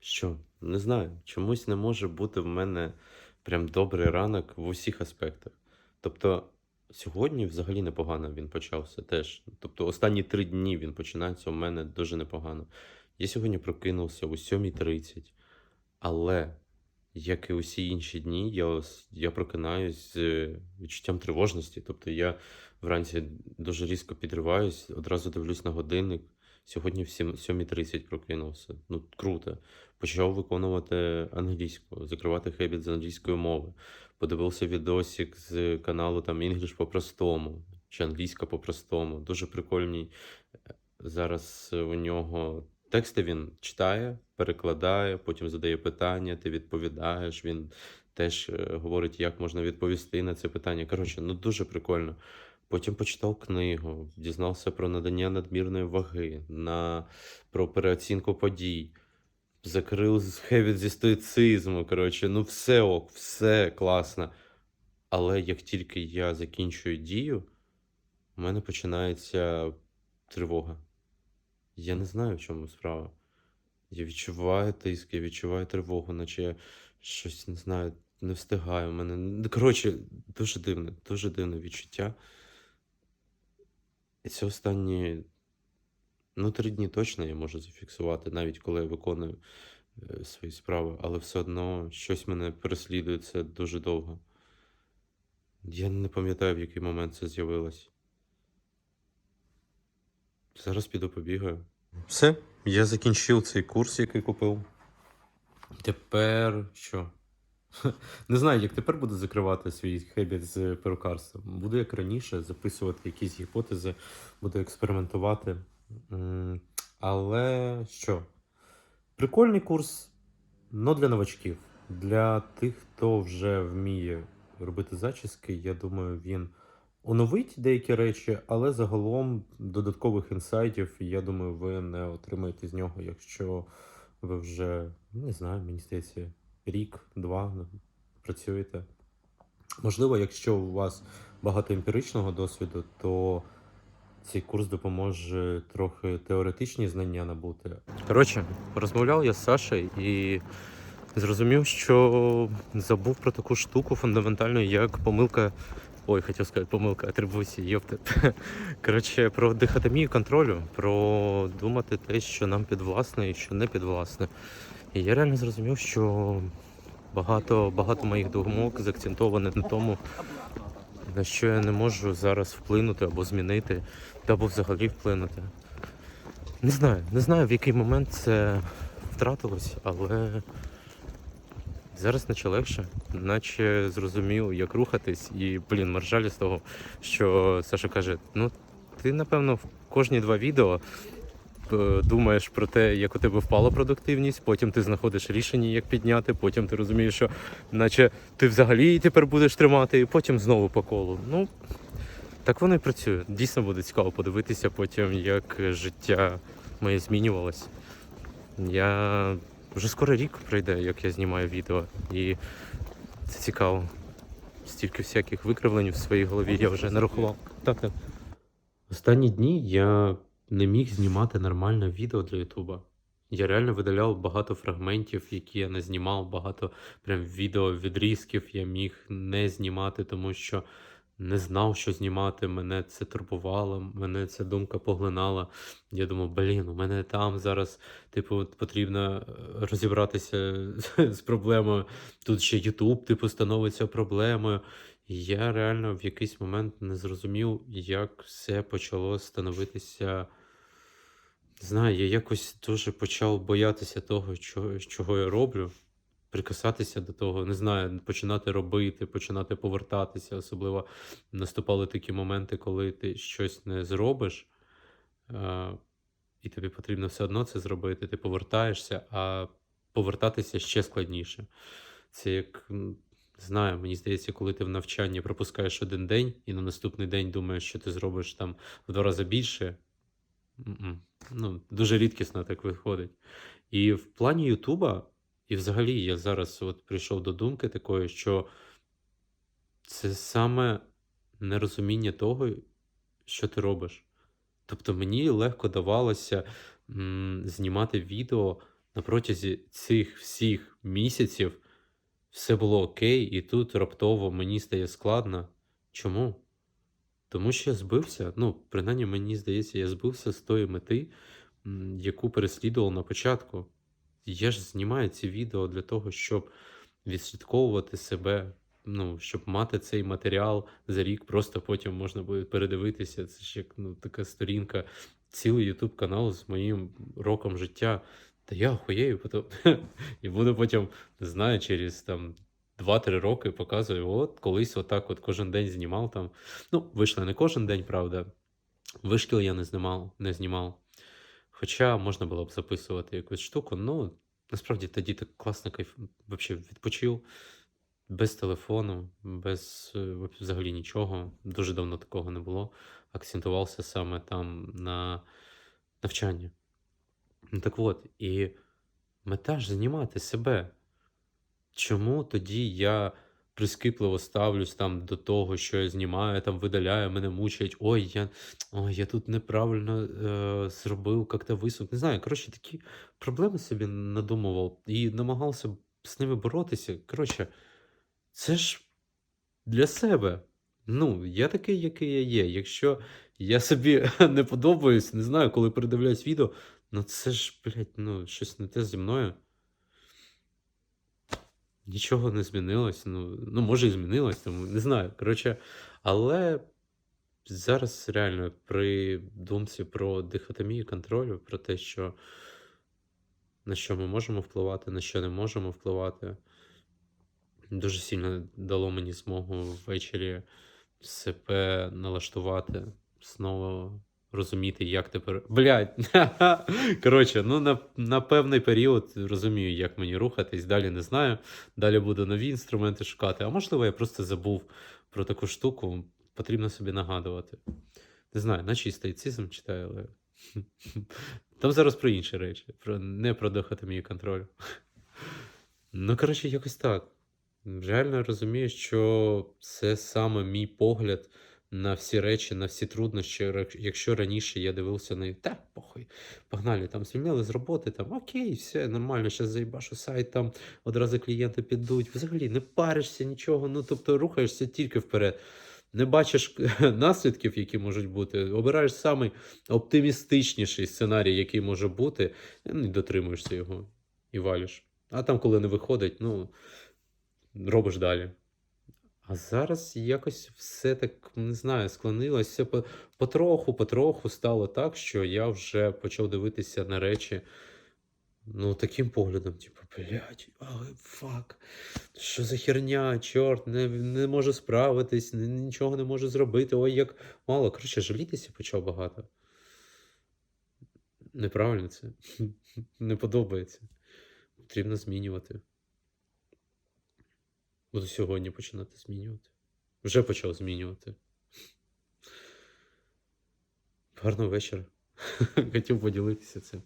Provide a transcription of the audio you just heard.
Що? Не знаю. Чомусь не може бути в мене прям добрий ранок в усіх аспектах. Тобто, сьогодні взагалі непогано він почався теж. Тобто, останні три дні він починається у мене дуже непогано. Я сьогодні прокинувся о 7.30, але, як і усі інші дні, я, я прокинаюсь з е, відчуттям тривожності. Тобто я вранці дуже різко підриваюсь, одразу дивлюсь на годинник. Сьогодні в 7 7.30 прокинувся. Ну, круто. Почав виконувати англійську, закривати хебіт з англійської мови. Подивився відосик з каналу там English по-простому чи англійська по-простому. Дуже прикольні. е, Зараз у нього тексти він читає, перекладає, потім задає питання, ти відповідаєш. Він теж е, говорить, як можна відповісти на це питання. Коротше, ну дуже прикольно. Потім почитав книгу, дізнався про надання надмірної ваги, на, про переоцінку подій закрив хевіт зі стоїцизму. Коротше, ну все ок, все класно. Але як тільки я закінчую дію, у мене починається тривога. Я не знаю, в чому справа. Я відчуваю тиск, я відчуваю тривогу, наче я щось не знаю, не встигаю. У мене. Коротше, дуже дивне, дуже дивне відчуття. І це останні, ну, три дні точно я можу зафіксувати, навіть коли я виконую е, свої справи, але все одно щось мене переслідує це дуже довго. Я не пам'ятаю, в який момент це з'явилось. Зараз піду побігаю. Все, я закінчив цей курс, який купив. Тепер що? Не знаю, як тепер буду закривати свій хебіт з перукарством. Буду як раніше записувати якісь гіпотези, буду експериментувати. Але що? Прикольний курс, але для новачків. Для тих, хто вже вміє робити зачіски, я думаю, він оновить деякі речі, але загалом додаткових інсайтів, я думаю, ви не отримаєте з нього, якщо ви вже, не знаю, мені здається, рік-два працюєте. Можливо, якщо у вас багато емпіричного досвіду, то цей курс допоможе трохи теоретичні знання набути. Коротше, розмовляв я з Сашею і зрозумів, що забув про таку штуку фундаментальну, як помилка. Ой, хотів сказати, помилка атрибуції, йопте. Коротше, про дихотомію контролю, про думати те, що нам підвласне і що не підвласне. І я реально зрозумів, що багато, багато моїх думок заакцентовані на тому, на що я не можу зараз вплинути або змінити, або взагалі вплинути. Не знаю, не знаю, в який момент це втратилось, але зараз наче легше, наче зрозумів, як рухатись, і, блін, маржалі з того, що Саша каже: ну, ти, напевно, в кожні два відео думаєш про те, як у тебе впала продуктивність, потім ти знаходиш рішення, як підняти, потім ти розумієш, що наче ти взагалі її тепер будеш тримати, і потім знову по колу. Ну, так воно і працює. Дійсно буде цікаво подивитися потім, як життя моє змінювалось. Я вже скоро рік пройде, як я знімаю відео, і це цікаво. Стільки всяких викривлень в своїй голові я вже нарахував. Так, так. Останні дні я не міг знімати нормальне відео для Ютуба. Я реально видаляв багато фрагментів, які я не знімав, багато прям відео відрізків я міг не знімати, тому що не знав, що знімати. Мене це турбувало, мене ця думка поглинала. Я думав, блін, у мене там зараз, типу, потрібно е, розібратися з проблемою. Тут ще Ютуб, типу, становиться проблемою. Я реально в якийсь момент не зрозумів, як все почало становитися. Знаю, я якось дуже почав боятися того, чого, чого я роблю, прикасатися до того, не знаю, починати робити, починати повертатися. Особливо наступали такі моменти, коли ти щось не зробиш, а, і тобі потрібно все одно це зробити. Ти повертаєшся, а повертатися ще складніше. Це як, знаю, мені здається, коли ти в навчанні пропускаєш один день і на наступний день думаєш, що ти зробиш там в два рази більше. М-м. Ну, дуже рідкісно так виходить. І в плані Ютуба, і взагалі я зараз от прийшов до думки такої, що це саме нерозуміння того, що ти робиш. Тобто мені легко давалося м, знімати відео на протязі цих всіх місяців все було окей, і тут раптово мені стає складно. Чому? Тому що я збився. Ну, принаймні, мені здається, я збився з тої мети, яку переслідував на початку. Я ж знімаю ці відео для того, щоб відслідковувати себе, ну, щоб мати цей матеріал за рік, просто потім можна буде передивитися. Це ж як ну, така сторінка, цілий YouTube канал з моїм роком життя. Та я охуєю потім. І буду потім, не знаю, через там 2-3 роки показую, от колись отак от кожен день знімав там. Ну, вийшло не кожен день, правда. Вишкіл я не знімав, не знімав. Хоча можна було б записувати якусь штуку, ну насправді тоді так класно кайф, взагалі відпочив без телефону, без е, взагалі нічого. Дуже давно такого не було. Акцентувався саме там на навчанні. Ну так от, і мета ж знімати себе. Чому тоді я прискіпливо ставлюсь там до того, що я знімаю, там видаляю, мене мучають. Ой, я, ой, я тут неправильно е, зробив, як-то висук. Не знаю. Коротше, такі проблеми собі надумував і намагався з ними боротися. Коротше, це ж для себе. Ну, я такий, який я є. Якщо я собі не подобаюсь, не знаю, коли передивляюсь відео, ну це ж, блядь, ну, щось не те зі мною. Нічого не змінилось. Ну, ну може і змінилось, тому не знаю. Коротше, але зараз реально при думці про дихотомію контролю, про те, що на що ми можемо впливати, на що не можемо впливати, дуже сильно дало мені змогу ввечері себе налаштувати, знову розуміти, як тепер. Блядь! Коротше, ну на, на певний період розумію, як мені рухатись, далі не знаю. Далі буду нові інструменти шукати. А можливо, я просто забув про таку штуку, потрібно собі нагадувати. Не знаю, наче стоїцизм читаю, але. Там зараз про інші речі, про, не про дихотомію контролю. Ну, коротше, якось так. Реально розумію, що це саме мій погляд на всі речі, на всі труднощі. Якщо раніше я дивився на та похуй, погнали, там звільнили з роботи, там окей, все нормально, зараз заїбашу сайт, там одразу клієнти підуть. Взагалі не паришся нічого. Ну тобто рухаєшся тільки вперед. Не бачиш наслідків, які можуть бути. Обираєш самий оптимістичніший сценарій, який може бути, ну, і дотримуєшся його і валиш. А там, коли не виходить, ну робиш далі. А зараз якось все так, не знаю, склонилося потроху, потроху стало так, що я вже почав дивитися на речі. Ну, таким поглядом, типу, блядь, ай, фак, що за херня, чорт, не, не можу справитись, ні- нічого не можу зробити. Ой, як мало. Коротше, жалітися почав багато. Неправильно це. Не подобається. Потрібно змінювати. Буду сьогодні починати змінювати. Вже почав змінювати. Гарного вечора. Хотів поділитися цим.